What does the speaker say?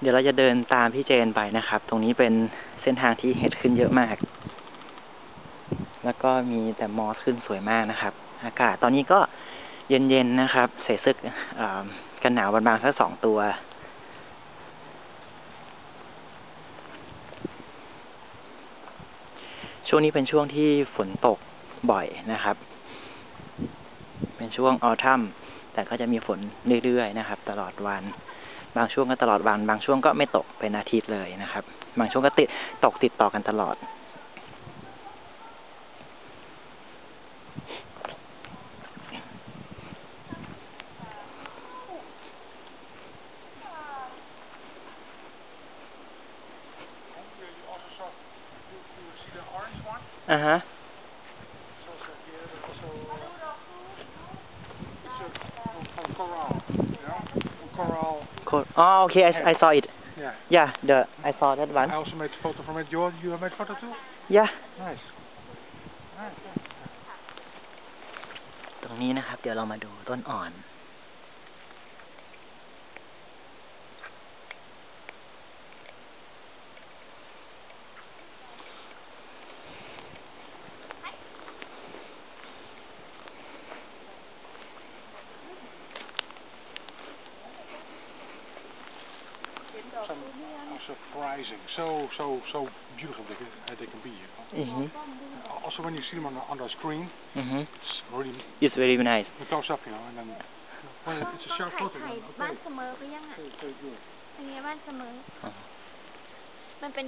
เดี๋ยวเราจะเดินตามพี่เจนไปนะครับ ตรงนี้เป็นเส้นทางที่เห็ดขึ้นเยอะมาก แล้วก็มีแต่มอสขึ้นสวยมากนะครับ อากาศตอนนี้ก็เย็นๆนะครับ ใส่เสื้อเออกันหนาวบางๆสักสองตัว ช่วงนี้เป็นช่วงที่ฝนตกบ่อยนะครับ เป็นช่วงออทัมแต่ก็จะมีฝนเรื่อยๆนะครับ ตลอดวัน บางช่วงก็ตลอดวัน บางช่วงก็ไม่ตกเป็นอาทิตย์เลยนะครับ บางช่วงก็ติดตกติดต่อกันตลอด Uh อฮะ So. from coral, โคอ๋อโอเค I I saw it yeah. yeah the I saw that one I also made a photo from it. You, you have made photo too? yeah Nice. Nice. ตรงนี้นะครับ เดี๋ยวเรามาดูต้นอ่อน Some are surprising. So, so, so beautiful they can, uh, they can be. You know? อือฮึ Also, when you see them on the, on the screen, อือฮึ it's really it's very nice close up, you know, and then well, it's a ต้อง sharp ถ่าย photo. ถ่าย then, บ้าน Okay. เสมอหรือยังอ่ะ Okay, very good. เป็นไงบ้านเสมอ อ๋อ มันเป็น